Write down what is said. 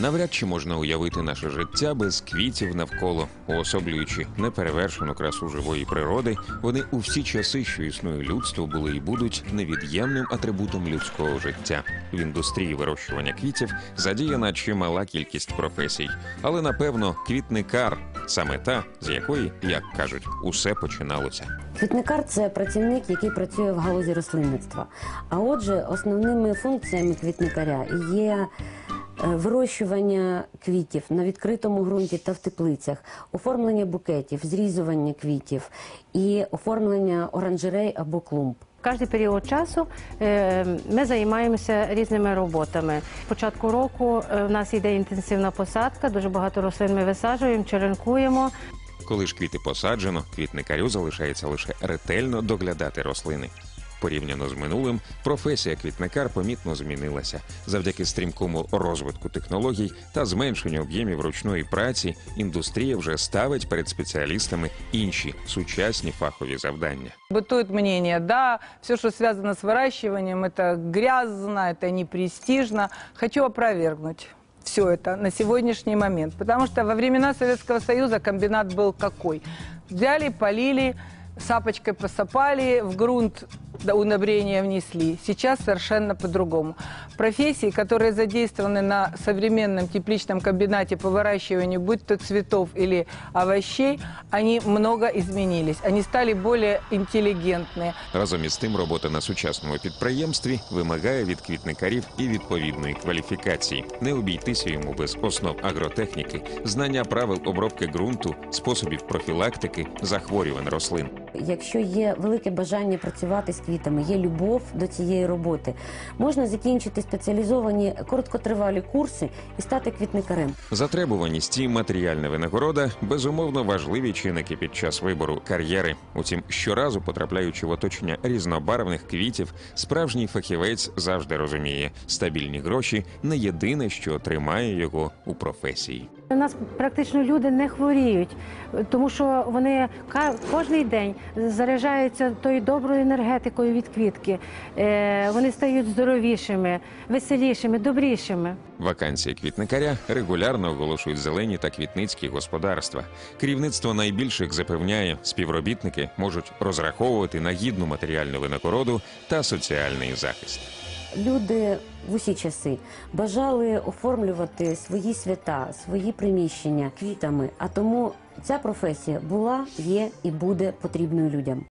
Навряд чи можна уявити наше життя без квітів навколо, уособлюючи неперевершену красу живої природи, вони у всі часи, що існує людство, були і будуть невід'ємним атрибутом людського життя. В індустрії вирощування квітів задіяна чимала кількість професій, але напевно квітникар саме та, з якої, як кажуть, усе починалося. Квітникар це працівник, який працює в галузі рослинництва. А отже, основними функціями квітникаря є вирощування квітів на відкритому ґрунті та в теплицях, оформлення букетів, зрізування квітів і оформлення оранжерей або клумб. Кожен період часу е, ми займаємося різними роботами. З початку року е, в нас йде інтенсивна посадка, дуже багато рослин ми висаджуємо, черенкуємо. Коли ж квіти посаджено, квітникарю залишається лише ретельно доглядати рослини. Порівняно з минулим, професія квітникар помітно змінилася. Завдяки стрімкому розвитку технологій та зменшенню об'ємів ручної праці, індустрія вже ставить перед спеціалістами інші сучасні фахові завдання. Бытует мнение, да, все, что связано с выращиванием, это грязно, это не престижно. Хочу опровергнуть все это на сегодняшний момент. Потому что во времена Советского Союза комбинат был какой? Взяли, полили, сапочкой посыпали, в грунт до удобрения внесли. Сейчас совершенно по-другому. Профессии, которые задействованы на современном тепличном комбинате по выращиванию, будь то цветов или овощей, они много изменились. Они стали более интеллигентные. Разом із тим, робота на сучасному підприємстві вимагає від квітникарів і відповідної кваліфікації. Не обійтися йому без основ агротехніки, знання правил обробки ґрунту, способів профілактики захворювань рослин. Якщо є велике бажання працювати з квітами, є любов до цієї роботи, можна закінчити спеціалізовані короткотривалі курси і стати квітникарем. Затребуваність і матеріальна винагорода безумовно важливі чинники під час вибору кар'єри. Утім, щоразу потрапляючи в оточення різнобарвних квітів, справжній фахівець завжди розуміє, стабільні гроші не єдине, що тримає його у професії. У нас практично люди не хворіють, тому що вони кожний день заряджаються тою доброю енергетикою від квітки. Е, Вони стають здоровішими, веселішими, добрішими. Вакансії квітникаря регулярно оголошують зелені та квітницькі господарства. Керівництво найбільших запевняє, співробітники можуть розраховувати на гідну матеріальну винагороду та соціальний захист. Люди в усі часи бажали оформлювати свої свята, свої приміщення квітами. А тому ця професія була, є і буде потрібною людям.